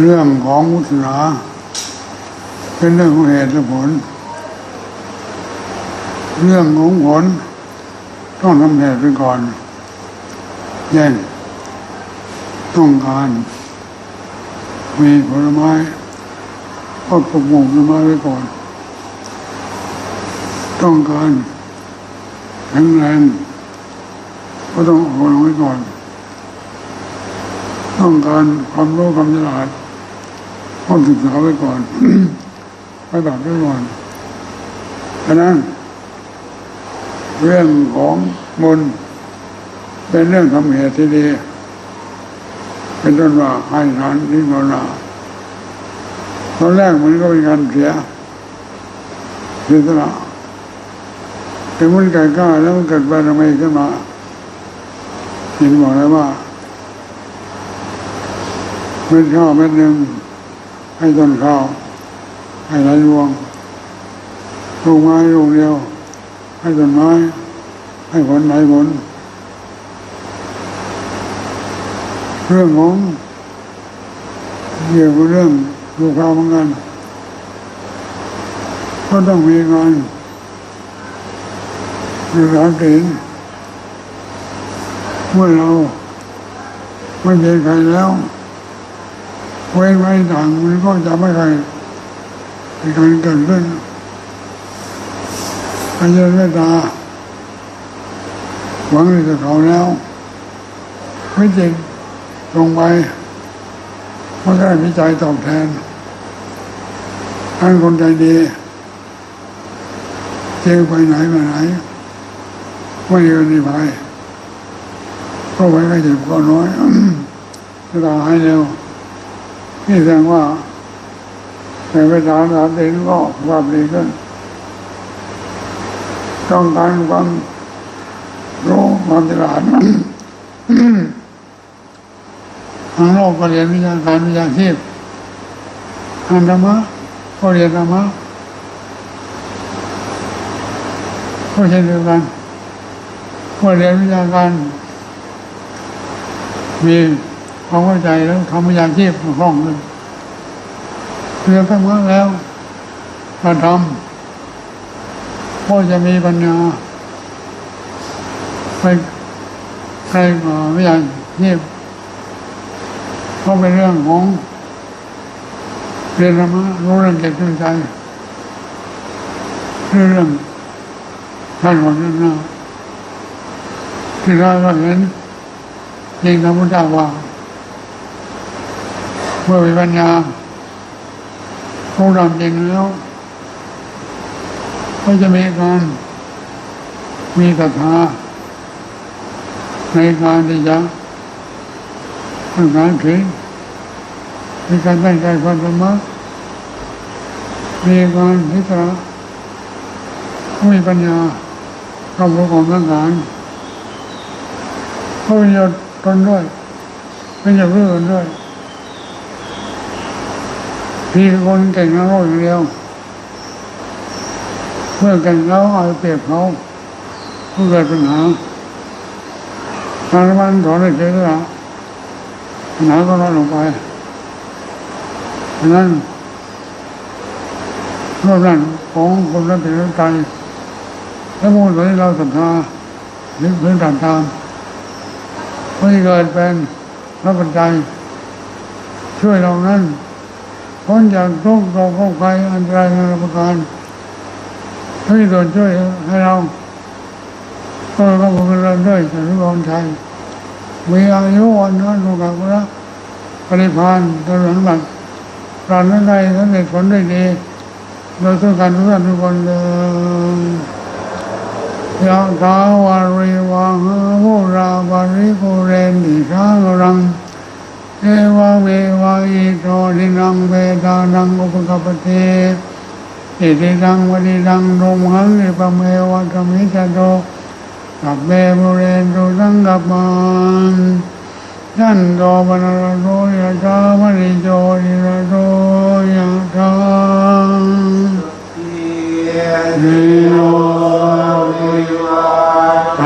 เรื่องของมุสนา เป็นเรื่องของเหตุและผล เรื่องของผล ต้องทำเหตุไปก่อนเช่นต้องการ มีผลไม้ก็ปลูกหมู่ผลไม้ไว้ก่อน ต้องการแข็งแรงก็ต้องออกกำลังไว้ก่อน ต้องการความรู้ความฉลาด ต้องศึกษาไว้ก่อนไปบัตรไว้ก่อนฉะนั้นเรื่องของมนต์เป็นเรื่องทำเหตุที่ดี เป็นต้นว่าให้ทานนิโนนาตอนแรกมันก็เป็นการเสียเสียสละแต่มันไก่กล้าแล้วมันเกิดบารมีขึ้นมาเห็นบอกแล้วว่าเม็ดข้าวเม็ดหนึ่ง ให้ต้นข้าวให้ไรรวงลูกไม้ลูกเดียว ให้ต้นไม้ ให้ผลไหนผลเรื่องของเกี่ยวกับเรื่องลูกค้าเหมือนกันก็ต้องมีงานรักษาศีลเมื่อเราไม่เป็นใครแล้ว เว้นไว้ต่างมันก็จะไม่ใครเป็นการเกิดขึ้นอายุเมตตาหวังในจะเขาแล้วไม่จริงลงไปมันก็ได้วิจัยตอบแทนท่านคนใจดีเจอไปไหนมาไหนไม่เยินในภัยก็ไว้ก็เจ็บก็น้อยจะตายเร็ว นี่แสดงว่าในเวลาสามเดือนก็ความดีขึ้นต้องการความรู้ความฉลาดทางโลกก็เรียนวิชาการวิชาชีพทางธรรมะก็เรียนธรรมะก็เช่นเดียวกันเมื่อเรียนวิชาการมี ควาเข้าใจแล้วทำวิชาชีพคล่องเลยเรียนธรรมะแล้วมาทำก็จะมีปัญญาไปใครมาวิชาชีพก็เป็นเรื่องของเรียนธรรมะรู้เรื่องเก็บใจเรื่องท่านวันนั้นนะที่เราเห็นจริงพระพุทธเจ้าว่า เมื่อมีปัญญารู้ดำจริงแล้วก็จะมีการมีศรัทธาในการที่จะทำงานถึงมีการตั้งใจฟังธรรมะมีการพิจารณามีปัญญาเข้าประกอบร่างกายเขาเป็นยศตนด้วยเป็นอย่างอื่นด้วย พี่คนเก่งนักโลกอย่างเดียวเมื่อเก่งแล้วเอาเปรียบเขาก็เกิดปัญหาทางมันถอนได้เฉยแล้วปัญหาก็ลดลงไปฉะนั้นรอบนั้นของคนนั้นเป็นใจแล้วมูลนี้เราศรัทธาหรือพื้นฐานตามเมื่อเกิดเป็นพระปัจจัยช่วยเรานั้น พ้นจากทุกข์โศกโรคภัยอันตรายนานาประการให้ส่วนช่วยให้เราก็เราบุญเราด้วยสารุกรชัยมีอายุวันนั้นลูกกับพระปริพานตลอดบัตรปราณนั้นใดสำเร็จผลได้ดีโดยทุกการทุกท่านทุกคนเลยยะถาวาริวาหาโมราบาริโกเรนติชางรัง เอวะเมวะอิโตดินังเวทานังอุปกปปเทอิตินังวดินังโนมหังอิปเมวะกมิจโตสัพเบบุเรนตุสังกัปมันยันโตปนรโตยะจามณิโจยะโตยะทาเนโยวิวา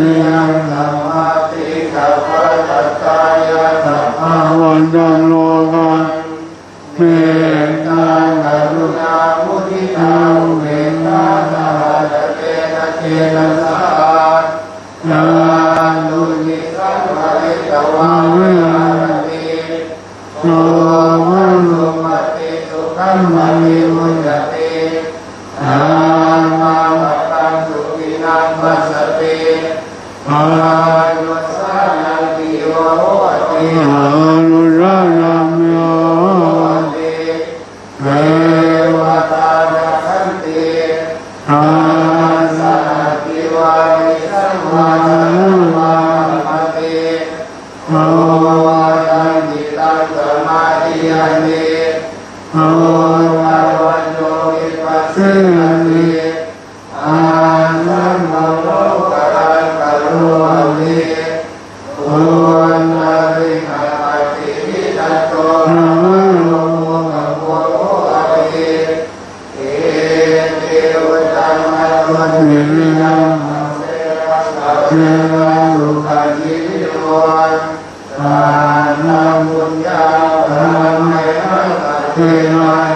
นัสสะนานุนิสัมภะริตวะมิโนวัลลุมะเตสุขัมมะนิมุจเตนามาตังสุขินังสเตมาลุสานังติโยติมาลุสานังโยติเทวตานันติ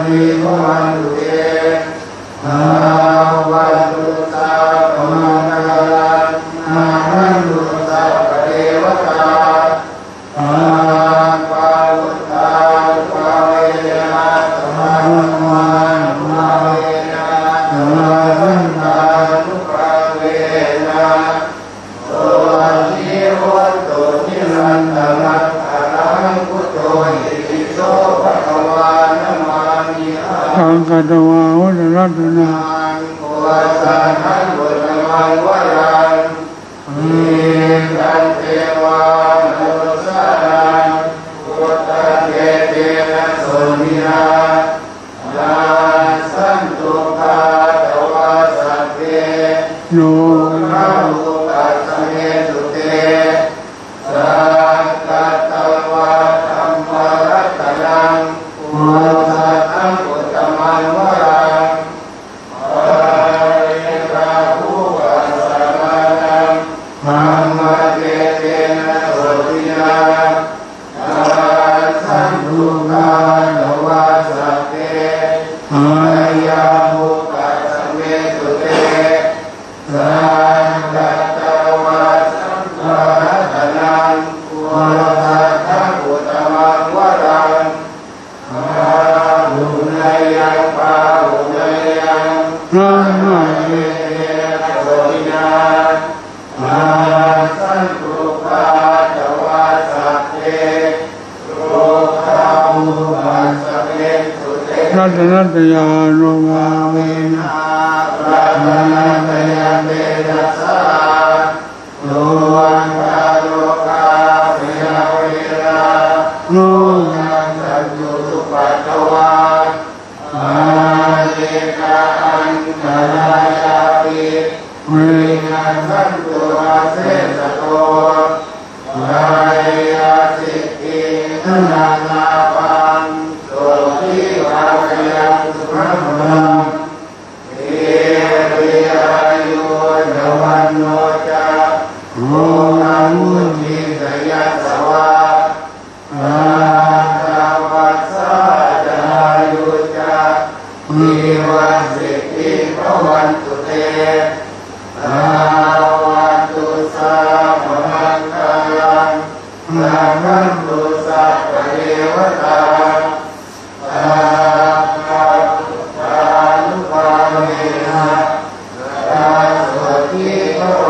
นิวันเตอาวัตุตาปมานานันตุตาปเดวตาอาปาวุตาปาเวยาตมามามาเวนาตมาสันตาทุเวนา รัตนตยานุภาเวนะรัตนตยเมตัสสะโลวันตาโลกาเิยเวราโลกันตจุสุปัตตวาอาเยกาอันตรายาปิวินันตุอาเสตาสุทิโก